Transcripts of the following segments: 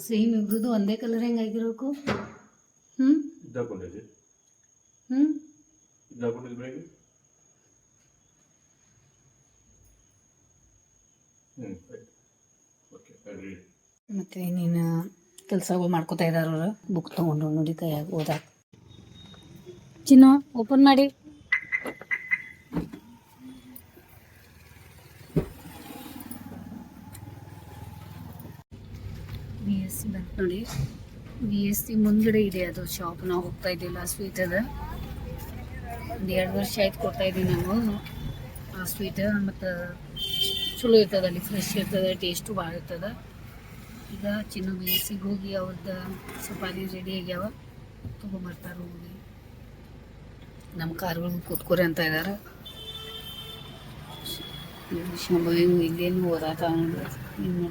Same ಇಬ್ರದ್ದು ಒಂದೇ colour ಹೆಂಗೆ ಹ್ಮ್? ಮತ್ತೆ ಹ್ಞೂ ನೀನು ಕೆಲಸಗಳು ಮಾಡ್ಕೋತಾ ಇದಾರ ಅವರು? ಬುಕ್ ತೊಗೊಂಡು ನೋಡಿ ಕೈಯಾಗ ಓದಾಕ. ಚಿನ್ನ ಓಪನ್ ಮಾಡಿ ಬಿ ಎಸ್ ಸಿ ಬಂತು ನೋಡಿ ಬಿ ಎಸ್ ಸಿ ಮುಂದ್ಗಡೆ ಇದೆ ಅದು ಶಾಪ್ ನಾವು ಹೋಗ್ತಾ ಇದ್ದಿಲ್ಲ ಸ್ವೀಟ್ ಅದ. ಒಂದು ಎರಡು ವರ್ಷ ಆಯ್ತು ಕೊಡ್ತಾ ಇದ್ದೀವಿ ನಾವು ಆ ಸ್ವೀಟ್ ಮತ್ತು ಚಲೋ ಇರ್ತದೆ ಅಲ್ಲಿ ಫ್ರೆಶ್ ಇರ್ತದೆ ಟೇಸ್ಟು ಭಾಳ ಇರ್ತದೆ. ಈಗ ಚಿನ್ನ ಬಿ ಎಸ್ ಸಿಗೆ ಹೋಗಿ ಅವ್ರದ್ದು ಸುಪಾರಿ ರೆಡಿ ಆಗ್ಯಾವ. ತೊಗೊಂಬರ್ತಾರೆ ಹೋಗಿ. ನಮ್ಮ ಕಾರ್ಗಳು ಕೂತ್ಕೋರಿ ಅಂತ ಇದ್ದಾರೆ ಶಂಭು ಇಲ್ಲೇನು ಓದಾತ ಏನು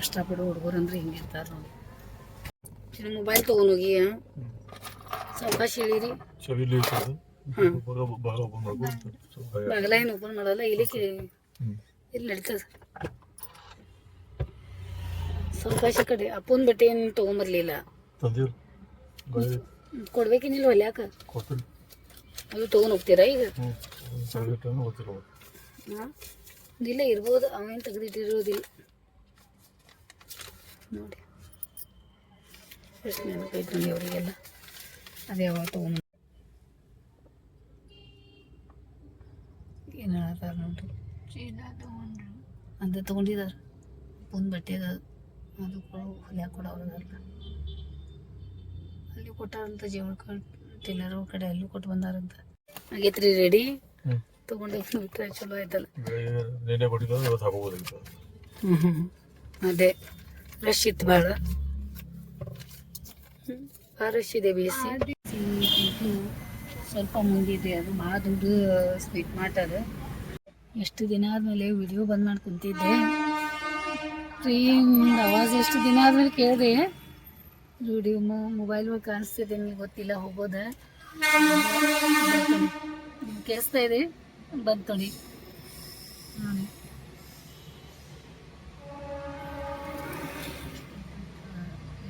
ಕಷ್ಟಪಡೋ ಹುಡುಗರು ಅಂದ್ರೆ ಹಿಂಗೆ ಇರ್ತಾರೆ ನೋಡಿ. ಚಿನ್ನ ಮೊಬೈಲ್ ತೊಗೊಂಡೋಗಿ ಸಾವಕಾಶ ಮಾಡ್ಕೊಂಡು ಬಾಗಲ ಏನು ಓಪನ್ ಮಾಡಲ್ಲ ಇಲ್ಲಿ ಹ್ಞೂ ಇಲ್ಲಿ ನಡೀತದೆ. ಸಾವಕಾಶ ಕಡೆ ಅಪ್ಪನ ಬಟ್ಟೆ ಏನು ತೊಗೊಂಬರ್ಲಿಲ್ಲ? ಕೊಡ್ಬೇಕೇನಿಲ್ಲ ಹೊಲ್ಯಾಕ ಅದು ತೊಗೊಂಡು ಹೋಗ್ತೀರಾ ಈಗ? ಇಲ್ಲ ಇರ್ಬೋದು ಅವೇನು ತೆಗೆದಿಟ್ಟಿರೋದಿಲ್ಲ. ನೋಡಿ. ಎಷ್ಟು ನೆನಪೈತೆ ನೋಡಿ ಅವರಿಗೆಲ್ಲ ಅದು ಯಾವಾಗ ತೊಗೊಂಡು ಏನು ಹೇಳ್ತಾರೆ ನೋಡ್ರಿ. ಅದು ತೊಗೊಂಡಿದ್ದಾರೆ ಒಂದು ಬಟ್ಟೆ ಅದ. ಅದು ಕೊಡು ಹೊಲ್ಯಾಕ ಕೊಡೋರಲ್ಲ ಅಲ್ಲಿ ಕೊಟ್ಟಾರಂತ ಜೀವನ ಟೇಲರ್ ಕಡೆ ಅಲ್ಲೂ ಕೊಟ್ಟು ಬಂದಾರಂತ. ಆಗೈತ್ರಿ ರೆಡಿ ತೊಗೊಂಡು ಬಿಟ್ರೆ ಚಲೋ ಆಯ್ತಲ್ಲ. ಅದೇ. ರಶ್ ಇತ್ತು ಭಾಳ ಭಾಳ ರಶ್ ಇದೆ ಬೇಸಿ. ಸ್ವಲ್ಪ ಮುಂದಿದೆ ಅದು ಭಾಳ ದೊಡ್ಡ ಸ್ವೀಟ್ ಮಾರ್ಟ್ ಅದು ಎಷ್ಟು ದಿನ ಆದಮೇಲೆ ವಿಡಿಯೋ ಬಂದ್ ಮಾಡಿ ಕುಂತಿದ್ದೆ. ಅವಾಜ್ ಎಷ್ಟು ದಿನ ಆದ್ಮೇಲೆ ಕೇಳಿದೆ. ವಿಡಿಯೋ ಮೊಬೈಲ್ ಒಳಗೆ ಕಾಣಿಸ್ತಿದೆ ನಿಮ್ಗೆ ಗೊತ್ತಿಲ್ಲ, ಹೋಗೋದ. ಕೇಳಿಸ್ತಾ ಇದೆ? ಬಂತು ನೋಡಿ ನೋಡಿ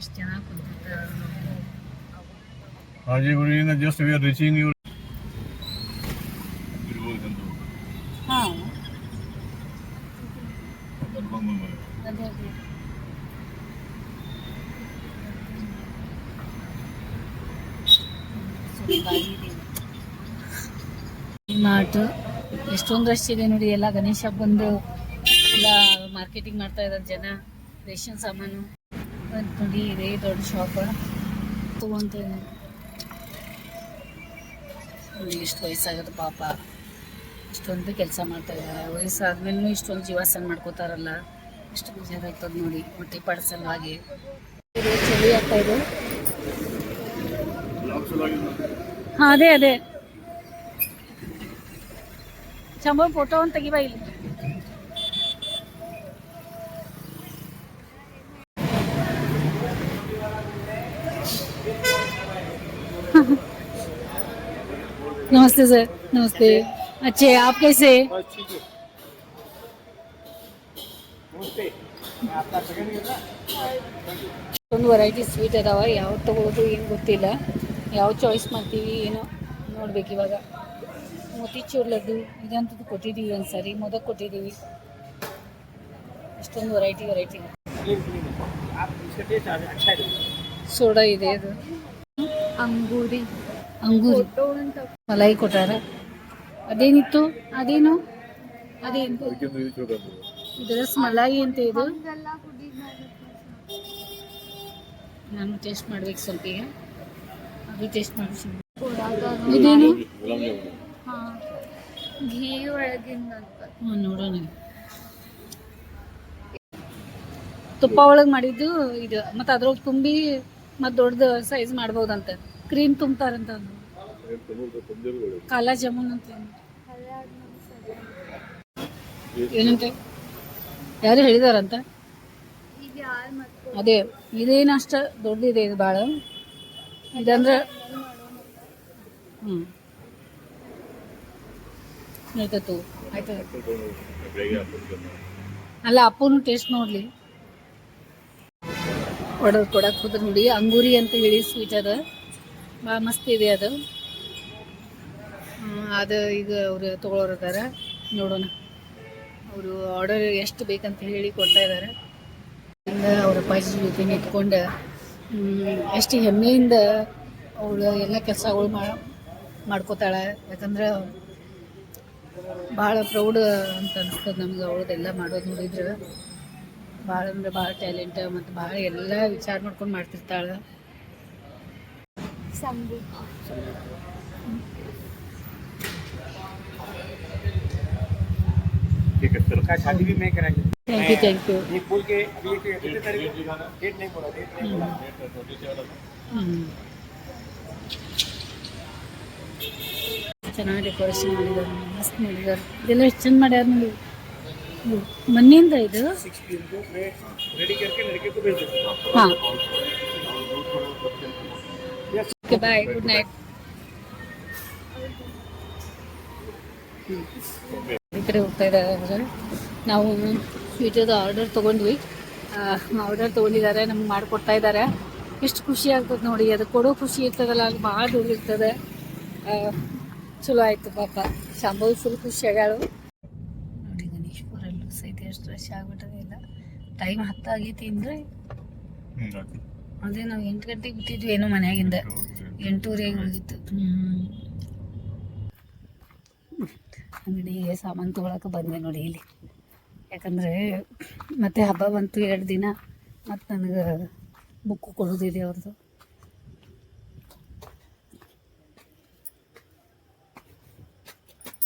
ಹಾಜಿ ಜನ ಹಾಜಿಗುಡಿಯಿಂದ just we are reaching your ಹಾಂ. ಅದೇ ಅದೇ ಮಾರ್ಟ್ ಎಷ್ಟೊಂದು ರಶ್ ಇದೆ ನೋಡಿ ಎಲ್ಲ ಗಣೇಶ ಬಂದು ಎಲ್ಲ ಮಾರ್ಕೆಟಿಂಗ್ ಮಾಡ್ತಾ ಇದ್ದಾರೆ ಜನ ರೇಷನ್ ಸಾಮಾನು. ನೋಡಿ ಇದೇ ದೊಡ್ಡ ಶಾಪ್ ತೊಗೊಂತೇನೆ. ನೋಡಿ ಎಷ್ಟು ವಯಸ್ಸಾಗದ ಪಾಪ. ಇಷ್ಟೊಂದು ಕೆಲಸ ಮಾಡ್ತಾ ಇದ್ದಾರೆ. ವಯಸ್ಸಾದ್ಮೇಲೂ ಇಷ್ಟೊಂದು ಜೀವಾಸನ ಮಾಡ್ಕೋತಾರಲ್ಲ. ಎಷ್ಟು ಬೇಜಾರಾಗ್ತದೆ ನೋಡಿ. ಹೊಟ್ಟೆ ಪಡಿಸಲ್ಲ ಹಾಗೆ. ಚಳಿ ಆಗ್ತಾ ಇದೆ. ಹಾಂ, ಅದೇ ಅದೇ. ಚಂಬ ಫೋಟೋ ಒಂದು ತೆಗಿಬಾ ಇಲ್ಲಿ. नमस्ते सर नमस्ते अच्छे आप कैसे ಒಂದು ವೆರೈಟಿ ಸ್ವೀಟ್ ಅದಾವ ಯಾವ ತಗೊಳ್ಳೋದು ಏನು ಗೊತ್ತಿಲ್ಲ ಯಾವ ಚಾಯ್ಸ್ ಮಾಡ್ತೀವಿ ಏನೋ ನೋಡ್ಬೇಕು ಇವಾಗ ಮೋತಿಚೂರ್ ಲಡ್ಡು ಇದಂತದ್ದು ಕೊಟ್ಟಿದ್ದೀವಿ ಒಂದು ಸಾರಿ ಮೊದಲು ಕೊಟ್ಟಿದ್ದೀವಿ ಇಷ್ಟೊಂದು ವೆರೈಟಿ ವೆರೈಟಿ ಸೋಡಾ ಇದೆ ಅದು ಅಂಗೂರಿ ಅಂಗೂರಿ. ಮಲಾಯಿ ಕೊಟ್ಟಾರ. ಅದೇನಿತ್ತು? ಅದೇನು? ಅದೇನು? ಇದು ರಸ್ ಮಲಾಯಿ ಅಂತ ಇದು. ನಾನು ಟೇಸ್ಟ್ ಮಾಡ್ಬೇಕು ಸ್ವಲ್ಪ ಈಗ. ಅದು ಟೇಸ್ಟ್ ಮಾಡಿ ಇದೇನು? ಘೀ ಒಳಗಿಂದ ನೋಡೋಣ. ತುಪ್ಪ ಒಳಗೆ ಮಾಡಿದ್ದು ಇದು. ಮತ್ತು ಅದ್ರೊಳಗೆ ತುಂಬಿ ಮತ್ತು ದೊಡ್ಡದು ಸೈಜ್ ಮಾಡ್ಬೋದಂತ. ಕ್ರೀಮ್ ತುಂಬ್ತಾರಂತ ಅದು ಕಾಲಾ ಜಾಮೂನ್ ಅಂತ ಏನಂತೆ? ಯಾರು ಹೇಳಿದಾರಂತ? ಅದೇ, ಇದೇನು ಅಷ್ಟ ದೊಡ್ಡದಿದೆ ಇದು ಭಾಳ ಇದಂದ್ರೆ ಹ್ಞೂ ಆಯ್ತು? ಅಲ್ಲ, ಅಪ್ಪನು ಟೇಸ್ಟ್ ನೋಡಲಿ. ಆರ್ಡರ್ ಕೊಡಕ್ಕೆ ಹೋದ್ರೆ ನೋಡಿ, ಅಂಗೂರಿ ಅಂತ ಹೇಳಿ ಸ್ವೀಟ್ ಅದ. ಭಾಳ ಮಸ್ತ್ ಇದೆ ಅದು. ಅದು ಈಗ ಅವರು ತೊಗೊಳೋರು ಅದಾರ ನೋಡೋಣ. ಅವರು ಆರ್ಡರ್ ಎಷ್ಟು ಬೇಕಂತ ಹೇಳಿ ಕೊಡ್ತಾ ಇದ್ದಾರೆ ಇಂದ ಅವ್ರ ಅಪ್ಪಾಜಿ ಜೊತೆ ನಿಂತ್ಕೊಂಡು ಎಷ್ಟು ಹೆಮ್ಮೆಯಿಂದ ಅವಳು ಎಲ್ಲ ಕೆಲಸಗಳು ಮಾಡ್ಕೋತಾಳೆ. ಯಾಕಂದ್ರೆ ಭಾಳ ಪ್ರೌಡ್ ಅಂತ ಅನಿಸ್ತದೆ ನಮ್ಗೆ ಅವಳದೆಲ್ಲ ಮಾಡೋದು ನೋಡಿದ್ರೆ. ಭಾಳ ಅಂದ್ರೆ ಭಾಳ ಟ್ಯಾಲೆಂಟ್ ಮತ್ತು ಭಾಳ ಎಲ್ಲ ವಿಚಾರ ಮಾಡ್ಕೊಂಡು ಮಾಡ್ತಿರ್ತಾಳೆ. ठीक है चलो का शादी भी मैं कराएंगे ಥ್ಯಾಂಕ್ ಯು ಥ್ಯಾಂಕ್ ಯು ये बोल के अभी एक कितने तारीख को? डेट नहीं बोला डेट नहीं बोला ಹ್ಞೂ ಚೆನ್ನಾಗಿ ಡೆಕೋರೇಷನ್ ಮಾಡಿದ್ದಾರೆ ಮಸ್ತ್ ಮಾಡಿದ್ದಾರೆ ಇದೆಲ್ಲ ಎಷ್ಟು ಚಂದ ಮಾಡ್ಯಾರ ನೋಡಿ ಹ್ಮ್. ಮಣ್ಣಿಂದ ಇದು सिक्स पी को मैं रेडी करके लड़के को भेज देता हूँ ಹಾಂ ಓಕೆ ಬಾಯ್ ಗುಡ್ ನೈಟ್ ಈ ಕಡೆ ಹೋಗ್ತಾ ಇದ್ದಾರೆ ನಾವು ಸ್ವೀಟದ ಆರ್ಡರ್ ತೊಗೊಂಡ್ವಿ. ಆರ್ಡರ್ ತೊಗೊಂಡಿದ್ದಾರೆ ನಮ್ಗೆ ಮಾಡಿಕೊಡ್ತಾ ಇದ್ದಾರೆ. ಎಷ್ಟು ಖುಷಿ ಆಗ್ತದೆ ನೋಡಿ ಅದು ಕೊಡೋ ಖುಷಿ ಇರ್ತದಲ್ಲ ಅಲ್ಲಿ ಭಾಳ ದೂರ ಇರ್ತದೆ. ಆ, ಚಲೋ ಆಯ್ತು ಪಾಪ. ಶಾಂಭವಿ ಫುಲ್ ಖುಷಿ ಆಗ್ಯಾಳು. ನೋಡಿ ಗಣೇಶ್ಪುರಲ್ಲೂ ಸಹಿತ ಎಷ್ಟು ರಶ್ ಆಗ್ಬಿಟ್ಟದೆ ಇಲ್ಲ. ಟೈಮ್ ಹತ್ತಾಗೈತಿ ಅಂದ್ರೆ ಅದೇ ನಾವು ಎಂಟು ಗಂಟೆಗೆ ಬಿಟ್ಟಿದ್ವಿ ಏನೋ ಮನೆಯಾಗಿಂದ. ಎಂಟೂವರೆಗೆ ಹೋಗಿತ್ತು. ಹ್ಮ್. ಅಂಗಡಿಗೆ ಸಾಮಾನು ತೊಗೊಳಕ್ಕೆ ಬಂದೆ ನೋಡಿ ಇಲ್ಲಿ ಯಾಕಂದರೆ ಮತ್ತೆ ಹಬ್ಬ ಬಂತು ಎರಡು ದಿನ ಮತ್ತು ನನಗೆ ಬುಕ್ಕು ಕೊಡೋದಿದೆ ಅವ್ರದ್ದು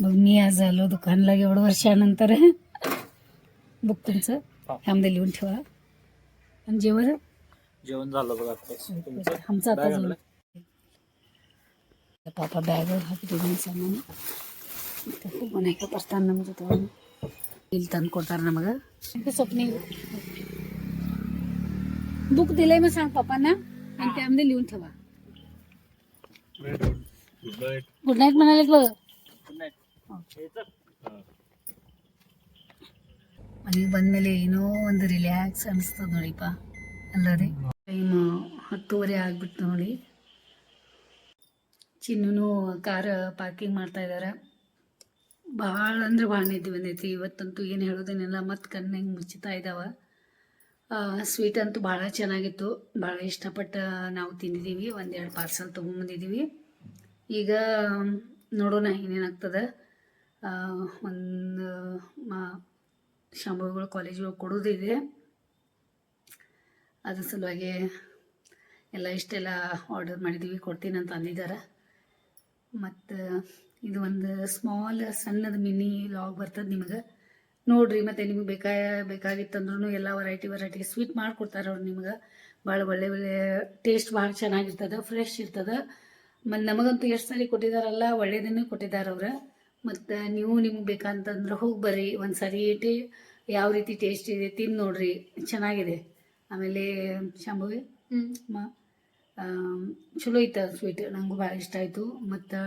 मी आज आलो दुकानला एवढं वर्षानंतर बुक तुमचं ह्यामध्ये लिहून ठेवा आणि जेवण जेवण झालं बघा आता आमचं आता जेवण ಪಾಪ ಬ್ಯಾಗ್ ಹಾಕಿಟ್ಟಿದ್ದೀನಿ ಸಾಮಾನು ಮತ್ತು ಮನೆಗೆ ಬರ್ತಾನೆ ನಮ್ಮ ಜೊತೆ ಇಲ್ಲಿ ತಂದು ಕೊಡ್ತಾರೆ ನಮಗೆ. ಸೊಪ್ನಿ ಬುಕ್ ದಿಲೈ ಮಾ ಸಾಂಗ್ ಪಪ್ಪನ ಅಂತ ಆಮೇಲೆ ಲಿವನ್ ಥವ ಗುಡ್ ನೈಟ್ ಮನೇಲಿ ಬಾ ಮನೆಗೆ ಬಂದಮೇಲೆ ಏನೋ ಒಂದು ರಿಲ್ಯಾಕ್ಸ್ ಅನಿಸ್ತದೆ ನೋಡಿಪ್ಪ ಅಲ್ಲರಿ. ಟೈಮ್ ಹತ್ತುವರೆ ಆಗಿಬಿಟ್ಟು ನೋಡಿ. ಚಿನ್ನೂ ಕಾರ್ ಪಾರ್ಕಿಂಗ್ ಮಾಡ್ತಾ ಇದ್ದಾರೆ ಭಾಳ ಅಂದ್ರೆ ಭಾಳ ನಿದ್ದೆ ಬಂದೈತಿ. ಇವತ್ತಂತೂ ಏನು ಹೇಳೋದೇನಿಲ್ಲ, ಮತ್ತು ಕಣ್ಣು ಹೆಂಗೆ ಮುಚ್ಚುತ್ತಾ ಇದ್ದಾವೆ ಸ್ವೀಟ್ ಅಂತೂ ಭಾಳ ಚೆನ್ನಾಗಿತ್ತು. ಭಾಳ ಇಷ್ಟಪಟ್ಟು ನಾವು ತಿಂದಿದ್ದೀವಿ ಒಂದೆರಡು ಪಾರ್ಸಲ್ ತೊಗೊಂಬಂದಿದ್ದೀವಿ ಈಗ, ನೋಡೋಣ ಏನೇನಾಗ್ತದೆ ಒಂದು, ಮಾ ಶಾಂಭವಿಗಳು ಕಾಲೇಜಿಗೆ ಕೊಡೋದಿದೆ ಅದ್ರ ಸಲುವಾಗಿ ಎಲ್ಲ ಇಷ್ಟೆಲ್ಲ ಆರ್ಡರ್ ಮಾಡಿದ್ದೀವಿ ಕೊಡ್ತೀನಿ ಅಂತ ಅಂದಿದ್ದಾರೆ ಮತ್ತು ಇದು ಒಂದು ಸ್ಮಾಲ್ ಸಣ್ಣದ ಮಿನಿ ಲಾಗ್ ಬರ್ತದೆ ನಿಮಗೆ. ನೋಡ್ರಿ ಮತ್ತು ನಿಮಗೆ ಬೇಕಾ ಬೇಕಾಗಿತ್ತಂದ್ರೂ ಎಲ್ಲ ವೆರೈಟಿ ವೆರೈಟಿ ಸ್ವೀಟ್ ಮಾಡಿಕೊಡ್ತಾರೆ ಅವ್ರು ನಿಮ್ಗೆ. ಭಾಳ ಒಳ್ಳೆ ಒಳ್ಳೆ ಟೇಸ್ಟ್ ಭಾಳ ಚೆನ್ನಾಗಿರ್ತದೆ ಫ್ರೆಶ್ ಇರ್ತದೆ. ಮತ್ತು ನಮಗಂತೂ ಎಷ್ಟು ಸಾರಿ ಕೊಟ್ಟಿದಾರಲ್ಲ ಒಳ್ಳೇದನ್ನೇ ಕೊಟ್ಟಿದ್ದಾರೆ ಅವ್ರು. ಮತ್ತು ನೀವು ನಿಮ್ಗೆ ಬೇಕಂತಂದ್ರೆ ಹೋಗಿ ಬರ್ರಿ ಒಂದು ಸಾರಿ ಇಟ್ಟು ಯಾವ ರೀತಿ ಟೇಸ್ಟ್ ಇದೆ ತಿಂದು ನೋಡ್ರಿ ಚೆನ್ನಾಗಿದೆ. ಆಮೇಲೆ ಶಾಂಭವಿ ಹ್ಞೂ ಚಲೋ ಐತ ಸ್ವೀಟ್ ನಂಗೂ ಭಾಳ ಇಷ್ಟ ಆಯಿತು. ಮತ್ತು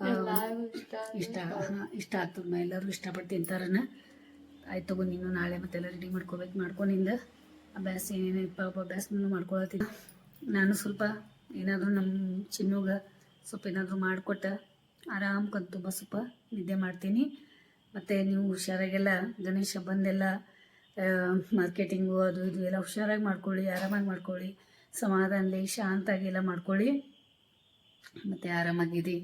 ಇಷ್ಟ ಇಷ್ಟ ಹಾಂ ಇಷ್ಟ ಆಗ್ತದೆ. ಎಲ್ಲರೂ ಇಷ್ಟಪಟ್ಟು ತಿಂತಾರನ. ಆಯ್ತು ತಗೋ ನೀನು ನಾಳೆ ಮತ್ತೆಲ್ಲ ರೆಡಿ ಮಾಡ್ಕೋಬೇಕು. ಮಾಡ್ಕೊಂಡಿಂದ ಅಭ್ಯಾಸ ಏನೇನು ಪಾಪ ಅಭ್ಯಾಸನೂ ಮಾಡ್ಕೊಳತ್ತೀನಿ. ನಾನು ಸ್ವಲ್ಪ ಏನಾದರೂ ನಮ್ಮ ಚಿನ್ನೋಗ ಸ್ವಲ್ಪ ಏನಾದರೂ ಮಾಡಿಕೊಟ್ಟ ಆರಾಮ್ ಕಂತು ತುಂಬ ಸ್ವಲ್ಪ. ನಿದ್ದೆ ಮಾಡ್ತೀನಿ. ಮತ್ತು ನೀವು ಹುಷಾರಾಗೆಲ್ಲ ಗಣೇಶ ಬಂದೆಲ್ಲ ಮಾರ್ಕೆಟಿಂಗು ಅದು ಇದು ಎಲ್ಲ ಹುಷಾರಾಗಿ ಮಾಡ್ಕೊಳ್ಳಿ ಆರಾಮಾಗಿ ಮಾಡ್ಕೊಳ್ಳಿ. ಸಮಾಧಾನಲಿ ಶಾಂತಾಗಿ ಎಲ್ಲ ಮಾಡ್ಕೊಳ್ಳಿ. ಮತ್ತು ಆರಾಮಾಗಿರಿ.